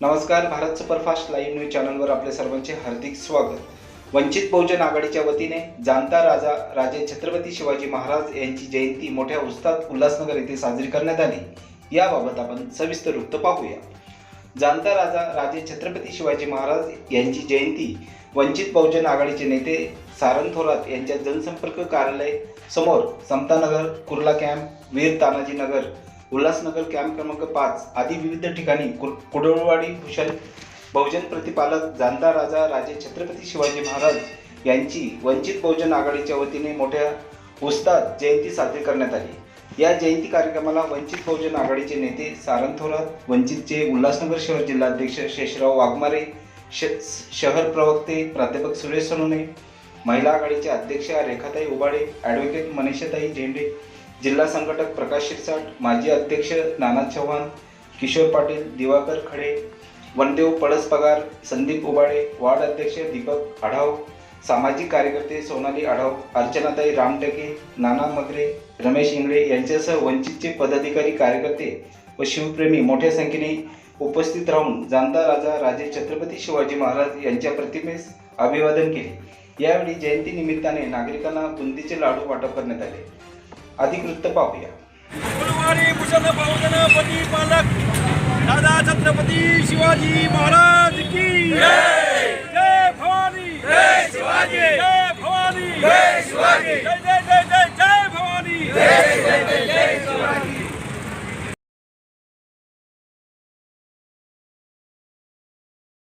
नमस्कार Bharat superfast live news चॅनलवर आपले सर्वांचे हार्दिक स्वागत. वंचित बहुजन आघाडीच्या वतीने जाणता राजा राजे छत्रपती शिवाजी महाराज यांची जयंती मोठ्या उत्साहात उल्हासनगर येथे साजरी करण्यात आली. याबाबत आपण सविस्तर वृत्त पाहूया. जाणता राजा राजे छत्रपती शिवाजी महाराज यांची जयंती वंचित बहुजन आघाडीचे नेते सारंग थोरात यांच्या जनसंपर्क कार्यालय समोर समतानगर कुर्ला कॅम्प वीर तानाजी नगर उल्हासनगर कॅम्प क्रमांक पाच आदी विविध ठिकाणी कुर- कुडळवाडी भूषण बहुजन प्रतिपालक जाणता राजा राजे छत्रपती शिवाजी महाराज यांची वंचित बहुजन आघाडीच्या वतीने मोठ्या उस्ताद जयंती साजरी करण्यात आली. या जयंती कार्यक्रमाला वंचित बहुजन आघाडीचे नेते सारंग थोरात वंचितचे उल्हासनगर शहर जिल्हाध्यक्ष शेषराव वाघमारे शहर प्रवक्ते प्राध्यापक सुरेश सोनोने महिला आघाडीचे अध्यक्ष रेखाताई उबाडे ॲडव्होकेट मनीषाताई झेंडे जिल्हा संघटक प्रकाश शिरसाट माजी अध्यक्ष नाना चव्हाण किशोर पाटील दिवाकर खडे वनदेव पळस पगार संदीप उबाळे वार्ड अध्यक्ष दीपक आढाव सामाजिक कार्यकर्ते सोनाली आढाव अर्चनाताई रामटके नाना मगरे रमेश इंगळे यांच्यासह वंचितचे पदाधिकारी कार्यकर्ते व शिवप्रेमी मोठ्या संख्येने उपस्थित राहून जाणता राजा राजे छत्रपती शिवाजी महाराज यांच्या प्रतिमेस अभिवादन केले. यावेळी जयंती निमित्ताने नागरिकांना बुंदीचे लाडू वाटप करण्यात आले. अधिक वृत्त पाहूया. गुरुवारी भूषण बहुजन पालक दादा छत्रपती शिवाजी महाराज की